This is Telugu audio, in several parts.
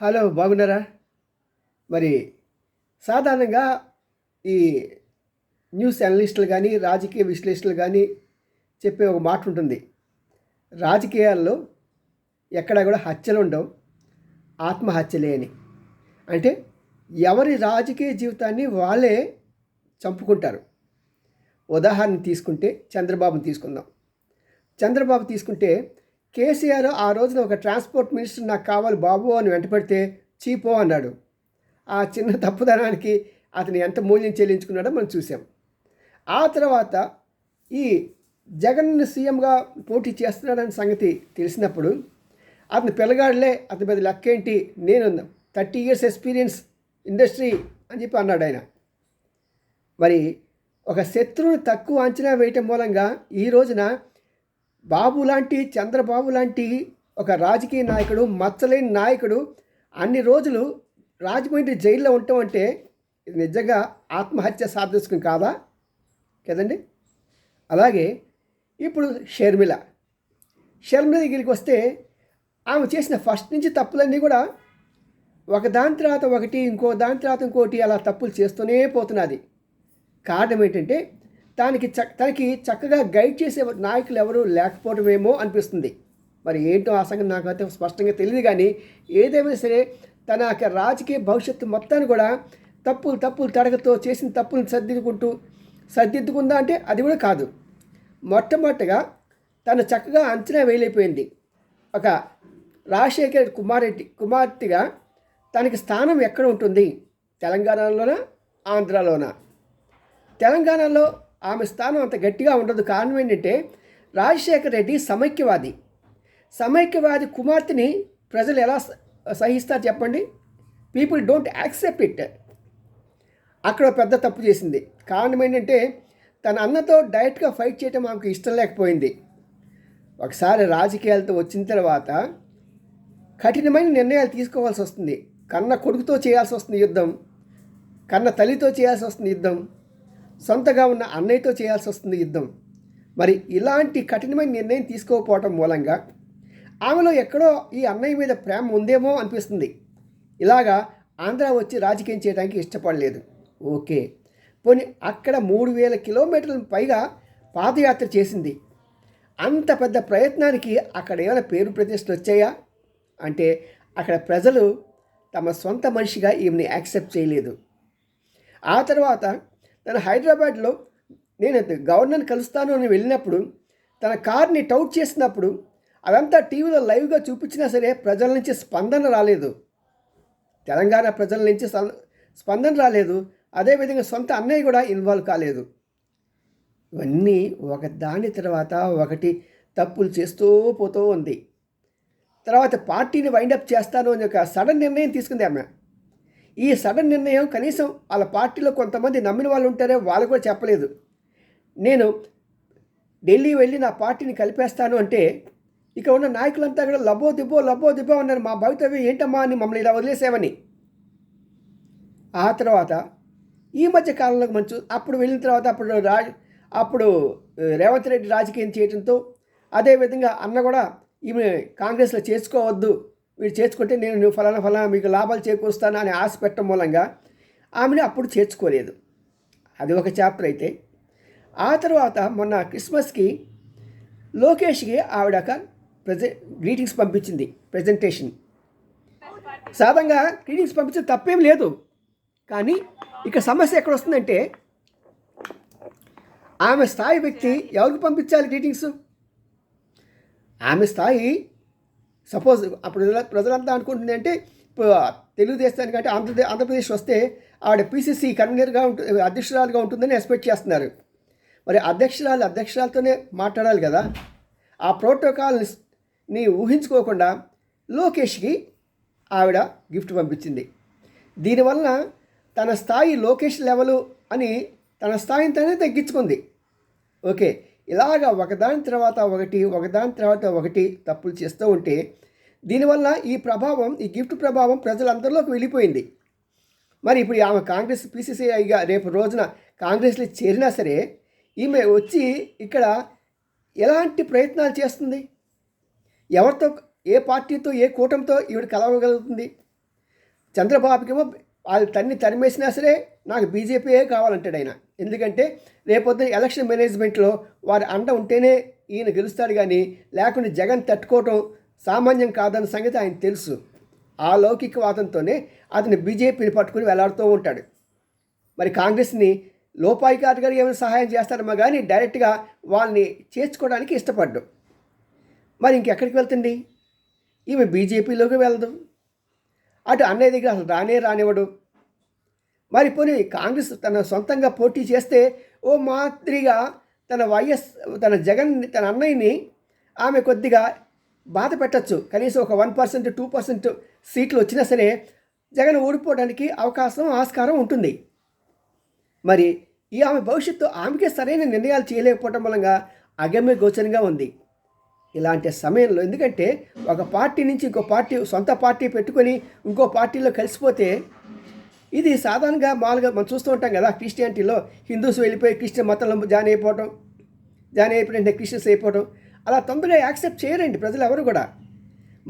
హలో బాగున్నారా? మరి సాధారణంగా ఈ న్యూస్ అనలిస్టులు కానీ రాజకీయ విశ్లేషణలు కానీ చెప్పే ఒక మాట ఉంటుంది. రాజకీయాల్లో ఎక్కడా కూడా హత్యలు ఉండవు ఆత్మహత్యలే అని. అంటే ఎవరి రాజకీయ జీవితాన్ని వాళ్ళే చంపుకుంటారు. ఉదాహరణ తీసుకుంటే చంద్రబాబుని తీసుకుందాం. చంద్రబాబు తీసుకుంటే కేసీఆర్ ఆ రోజున ఒక ట్రాన్స్పోర్ట్ మినిస్టర్ నాకు కావాలి బాబు అని వెంటపడితే చీపో అన్నాడు. ఆ చిన్న తప్పుదనానికి అతను ఎంత మూల్యం చెల్లించుకున్నాడో మనం చూసాం ఆ తర్వాత ఈ జగన్ సీఎంగా పోటీ చేస్తున్నాడన్న సంగతి తెలిసినప్పుడు అతని పిల్లగాడులే అతని పెద్ద లెక్కేంటి నేను థర్టీ ఇయర్స్ ఎక్స్పీరియన్స్ ఇండస్ట్రీ అని చెప్పి అన్నాడు ఆయన. మరి ఒక శత్రువుని తక్కువ అంచనా వేయటం మూలంగా ఈ రోజున బాబు లాంటి చంద్రబాబు లాంటి ఒక రాజకీయ నాయకుడు మచ్చలేని నాయకుడు అన్ని రోజులు రాజమండ్రి జైల్లో ఉండటం అంటే ఇది నిజంగా ఆత్మహత్య సాదృశ్యం కాదా? కదండి? అలాగే ఇప్పుడు షర్మిల. షర్మిల దగ్గరికి వస్తే ఆమె చేసిన ఫస్ట్ నుంచి తప్పులన్నీ కూడా ఒక దాని తర్వాత ఒకటి ఇంకో దాని తర్వాత ఇంకోటి అలా తప్పులు చేస్తూనే పోతున్నది. కారణం ఏంటంటే దానికి చ తనకి చక్కగా గైడ్ చేసే నాయకులు ఎవరు లేకపోవడమేమో అనిపిస్తుంది. మరి ఏంటో ఆ సంగతి నాకైతే స్పష్టంగా తెలియదు కానీ ఏదేమైనా సరే తన యొక్క రాజకీయ భవిష్యత్తు మొత్తాన్ని కూడా తప్పులు తప్పులు తడగతో చేసిన తప్పులను సర్దిద్దుకుంటూ సర్దిద్దుకుందా అంటే అది కూడా కాదు. మొట్టమొదటగా తను చక్కగా అంచనా వేయలేకపోయింది. ఒక రాజశేఖర్ కుమారెడ్డి కుమార్తెగా తనకి స్థానం ఎక్కడ ఉంటుంది? తెలంగాణలోనా? ఆంధ్రాలోనా? తెలంగాణలో ఆమె స్థానం అంత గట్టిగా ఉండదు. కారణం ఏంటంటే రాజశేఖర రెడ్డి సమైక్యవాది. సమైక్యవాది కుమార్తెని ప్రజలు ఎలా స- సహిస్తారు చెప్పండి? పీపుల్ డోంట్ యాక్సెప్ట్ ఇట్ అక్కడ పెద్ద తప్పు చేసింది. కారణం ఏంటంటే తన అన్నతో డైరెక్ట్గా ఫైట్ చేయటం ఆమెకు ఇష్టం లేకపోయింది. ఒకసారి రాజకీయాలతో వచ్చిన తర్వాత కఠినమైన నిర్ణయాలు తీసుకోవాల్సి వస్తుంది. కన్న కొడుకుతో చేయాల్సి వస్తుంది యుద్ధం. కన్న తల్లితో చేయాల్సి వస్తుంది యుద్ధం. సొంతగా ఉన్న అన్నయ్యతో చేయాల్సి వస్తుంది యుద్ధం. మరి ఇలాంటి కఠినమైన నిర్ణయం తీసుకోకపోవటం మూలంగా ఆమెలో ఎక్కడో ఈ అన్నయ్య మీద ప్రేమ ఉందేమో అనిపిస్తుంది. ఇలాగా ఆంధ్ర వచ్చి రాజకీయం చేయడానికి ఇష్టపడలేదు. ఓకే. పోనీ అక్కడ మూడు వేల కిలోమీటర్ల పైగా పాదయాత్ర చేసింది. అంత పెద్ద ప్రయత్నానికి అక్కడ ఏమైనా పేరు ప్రతిష్టలు వచ్చాయా? అంటే అక్కడ ప్రజలు తమ సొంత మనిషిగా ఈమెని యాక్సెప్ట్ చేయలేదు. ఆ తర్వాత తను హైదరాబాద్లో నేను గవర్నర్ కలుస్తాను అని వెళ్ళినప్పుడు తన కార్ని టౌట్ చేసినప్పుడు అదంతా టీవీలో లైవ్గా చూపించినా సరే ప్రజల నుంచి స్పందన రాలేదు. తెలంగాణ ప్రజల నుంచి స్పందన రాలేదు. అదేవిధంగా సొంత అన్నయ్య కూడా ఇన్వాల్వ్ కాలేదు. ఇవన్నీ ఒక దాని తర్వాత ఒకటి తప్పులు చేస్తూ పోతూ ఉంది. తర్వాత పార్టీని వైండప్ చేస్తాను అని ఒక సడన్ నిర్ణయం తీసుకుంది ఆమె. ఈ సడన్ నిర్ణయం కనీసం వాళ్ళ పార్టీలో కొంతమంది నమ్మిన వాళ్ళు ఉంటారే వాళ్ళు కూడా చెప్పలేదు. నేను ఢిల్లీ వెళ్ళి నా పార్టీని కలిపేస్తాను అంటే ఇక ఉన్న నాయకులంతా కూడా లబో దిబ్బో లబో దిబ్బో అన్నారు. మా భవితవ్యం ఏంటమ్మా అని మమ్మల్ని ఇలా వదిలేసేవని. ఆ తర్వాత ఈ మధ్య కాలంలో మంచు అప్పుడు వెళ్ళిన తర్వాత అప్పుడు రాజ్ అప్పుడు రేవంత్ రెడ్డి రాజకీయం చేయడంతో అదేవిధంగా అన్న కూడా ఈమె కాంగ్రెస్లో చేసుకోవద్దు మీరు చేర్చుకుంటే నేను నువ్వు ఫలానా ఫలానా మీకు లాభాలు చేకూరుస్తాను అని ఆశ పెట్టడం మూలంగా ఆమెను అప్పుడు చేర్చుకోలేదు. అది ఒక చాప్టర్ అయితే. ఆ తర్వాత మొన్న క్రిస్మస్కి లోకేష్కి ఆవిడ ఒక ప్రజె గ్రీటింగ్స్ పంపించింది ప్రజెంటేషన్. సాధారణంగా గ్రీటింగ్స్ పంపించడం తప్పేం లేదు. కానీ ఇక సమస్య ఎక్కడ వస్తుందంటే ఆమె స్థాయి వ్యక్తి ఎవరికి పంపించాలి గ్రీటింగ్స్? ఆమె స్థాయి సపోజ్ అప్పుడు ప్రజలంతా అనుకుంటుంది అంటే తెలుగుదేశానికి అంటే ఆంధ్రప్రదేశ్ ఆంధ్రప్రదేశ్ వస్తే ఆవిడ పీసీసీ కన్వీనర్గా ఉంటుంది అధ్యక్షురాలుగా ఉంటుందని ఎక్స్పెక్ట్ చేస్తున్నారు. మరి అధ్యక్షురాలు అధ్యక్షురాలతోనే మాట్లాడాలి కదా? ఆ ప్రోటోకాల్ని ఊహించుకోకుండా లోకేష్కి ఆవిడ గిఫ్ట్ పంపించింది. దీనివల్ల తన స్థాయి లోకేష్ లెవెలు అని తన స్థాయిని తనే తగ్గించుకుంది. ఓకే. ఇలాగ ఒకదాని తర్వాత ఒకటి ఒకదాని తర్వాత ఒకటి తప్పులు చేస్తూ ఉంటే దీనివల్ల ఈ ప్రభావం ఈ గిఫ్ట్ ప్రభావం ప్రజలందరిలోకి వెళ్ళిపోయింది. మరి ఇప్పుడు ఆమె కాంగ్రెస్ పీసీసీఐగా రేపు రోజున కాంగ్రెస్లో చేరినా సరే ఈమె వచ్చి ఇక్కడ ఎలాంటి ప్రయత్నాలు చేస్తుంది? ఎవరితో ఏ పార్టీతో ఏ కూటమితో ఈవిడ కలవగలుగుతుంది? చంద్రబాబుకేమో వాళ్ళు తన్ని తరిమేసినా సరే నాకు బీజేపీయే కావాలంటాడు ఆయన. ఎందుకంటే రేపొద్దున ఎలక్షన్ మేనేజ్మెంట్లో వారి అండ ఉంటేనే ఈయన గెలుస్తాడు కానీ లేకుండా జగన్ తట్టుకోవటం సామాన్యం కాదన్న సంగతి ఆయన తెలుసు. ఆ లౌకికవాదంతోనే అతను బీజేపీని పట్టుకుని వెళ్ళాడుతూ ఉంటాడు. మరి కాంగ్రెస్ని లోపాయికారిగా ఏమైనా సహాయం చేస్తారమ్మా కానీ డైరెక్ట్గా వాళ్ళని చేర్చుకోవడానికి ఇష్టపడ్డు. మరి ఇంకెక్కడికి వెళ్తుంది? ఈమె బీజేపీలోకి వెళ్దాం అటు అన్నయ్య దగ్గర అసలు రానే రానివ్వడు. మరి పోనీ కాంగ్రెస్ తన సొంతంగా పోటీ చేస్తే ఓ మాదిరిగా తన వైఎస్ తన జగన్ తన అన్నయ్యని ఆమె కొద్దిగా బాధ పెట్టచ్చు. కనీసం ఒక వన్ పర్సెంట్ టూ పర్సెంట్ సీట్లు వచ్చినా సరే జగన్ ఓడిపోవడానికి అవకాశం ఆస్కారం ఉంటుంది. మరి ఈ ఆమె భవిష్యత్తు ఆమెకే సరైన నిర్ణయాలు చేయలేకపోవడం వలన అగమ్య గోచరంగా ఉంది. ఇలాంటి సమయంలో. ఎందుకంటే ఒక పార్టీ నుంచి ఇంకో పార్టీ సొంత పార్టీ పెట్టుకొని ఇంకో పార్టీలో కలిసిపోతే ఇది సాధారణంగా మామూలుగా మనం చూస్తూ ఉంటాం కదా క్రిస్టియానిటీలో హిందూస్ వెళ్ళిపోయి క్రిస్టియన్ మతంలో జాయిన్ అయిపోవటం జాయిన్ అయిపోయిన క్రిస్టియన్స్ అయిపోవటం. అలా తొందరగా యాక్సెప్ట్ చేయరండి ప్రజలు ఎవరు కూడా.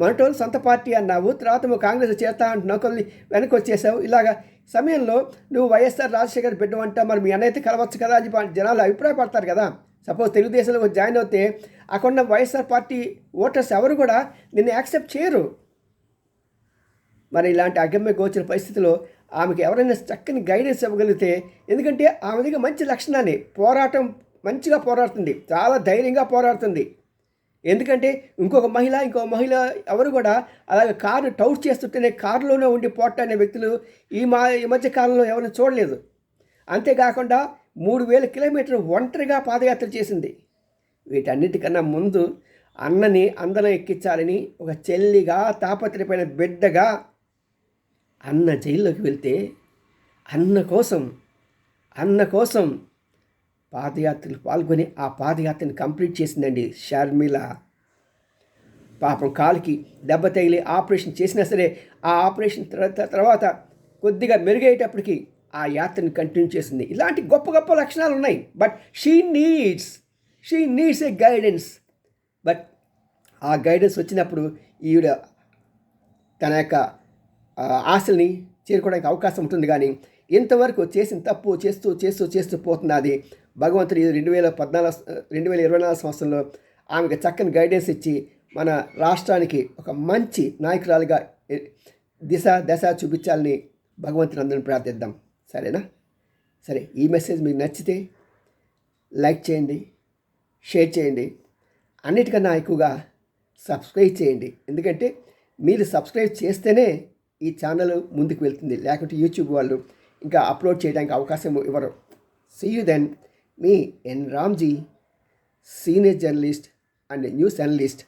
మనటోళ్ళు సొంత పార్టీ అన్నావు తర్వాత నువ్వు కాంగ్రెస్ చేస్తా అంటున్నావు కొన్ని వెనక్కి వచ్చేసావు. ఇలాగా సమయంలో నువ్వు వైఎస్ఆర్ రాజశేఖర్ బిడ్డ అంటా మరి మీ అన్నైతే కలవచ్చు కదా అని జనాలు అభిప్రాయపడతారు కదా. సపోజ్ తెలుగుదేశంలో జాయిన్ అవుతే అక్కడ వైఎస్ఆర్ పార్టీ ఓటర్స్ ఎవరు కూడా నిన్ను యాక్సెప్ట్ చేయరు. మరి ఇలాంటి అగమ్య గోచర పరిస్థితిలో ఆమెకి ఎవరైనా చక్కని గైడెన్స్ ఇవ్వగలిగితే ఎందుకంటే ఆమె దగ్గర మంచి లక్షణాన్ని పోరాటం మంచిగా పోరాడుతుంది. చాలా ధైర్యంగా పోరాడుతుంది. ఎందుకంటే ఇంకొక మహిళ ఇంకొక మహిళ ఎవరు కూడా అలాగే కారు టౌట్ చేస్తుంటేనే కారులోనే ఉండి పోట్టానే వ్యక్తులు ఈ మా ఈ మధ్య కాలంలో ఎవరిని చూడలేదు. అంతేకాకుండా మూడు వేల కిలోమీటర్లు ఒంటరిగా పాదయాత్ర చేసింది. వీటన్నిటికన్నా ముందు అన్నని అందరం ఎక్కించాలని ఒక చెల్లిగా తాపత్రిపైన బిడ్డగా అన్న జైల్లోకి వెళ్తే అన్న కోసం అన్న కోసం పాదయాత్రలు పాల్గొని ఆ పాదయాత్రని కంప్లీట్ చేసిందండి షర్మిల. పాపం కాలుకి దెబ్బ తగిలి ఆపరేషన్ చేసినా సరే ఆ ఆపరేషన్ తర్వాత కొద్దిగా మెరుగయ్యేటప్పటికి ఆ యాత్రని కంటిన్యూ చేసింది. ఇలాంటి గొప్ప గొప్ప లక్షణాలు ఉన్నాయి. But she needs she needs a guidance but ఆ గైడెన్స్ వచ్చినప్పుడు ఈవిడ తన యొక్క ఆశల్ని చేరుకోవడానికి అవకాశం ఉంటుంది. కానీ ఇంతవరకు చేసిన తప్పు చేస్తూ చేస్తూ చేస్తూ పోతున్నది భగవంతుడు. రెండు వేల పద్నాలుగు రెండు వేల ఇరవై నాలుగు సంవత్సరంలో ఆమెకు చక్కని గైడెన్స్ ఇచ్చి మన రాష్ట్రానికి ఒక మంచి నాయకురాలుగా దిశ దశ చూపించాలని భగవంతుని అందరిని ప్రార్థిద్దాం. సరేనా? సరే ఈ మెసేజ్ మీకు నచ్చితే లైక్ చేయండి షేర్ చేయండి. అన్నిటికన్నా ఎక్కువగా సబ్స్క్రైబ్ చేయండి. ఎందుకంటే మీరు సబ్స్క్రైబ్ చేస్తేనే ఈ ఛానల్ ముందుకు వెళ్తుంది. లేకుంటే యూట్యూబ్ వాళ్ళు ఇంకా అప్లోడ్ చేయడానికి అవకాశం ఇవ్వరు. See you then me N Ramji senior journalist and news analyst.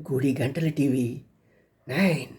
గుడి గంటల టీవీ నైన్.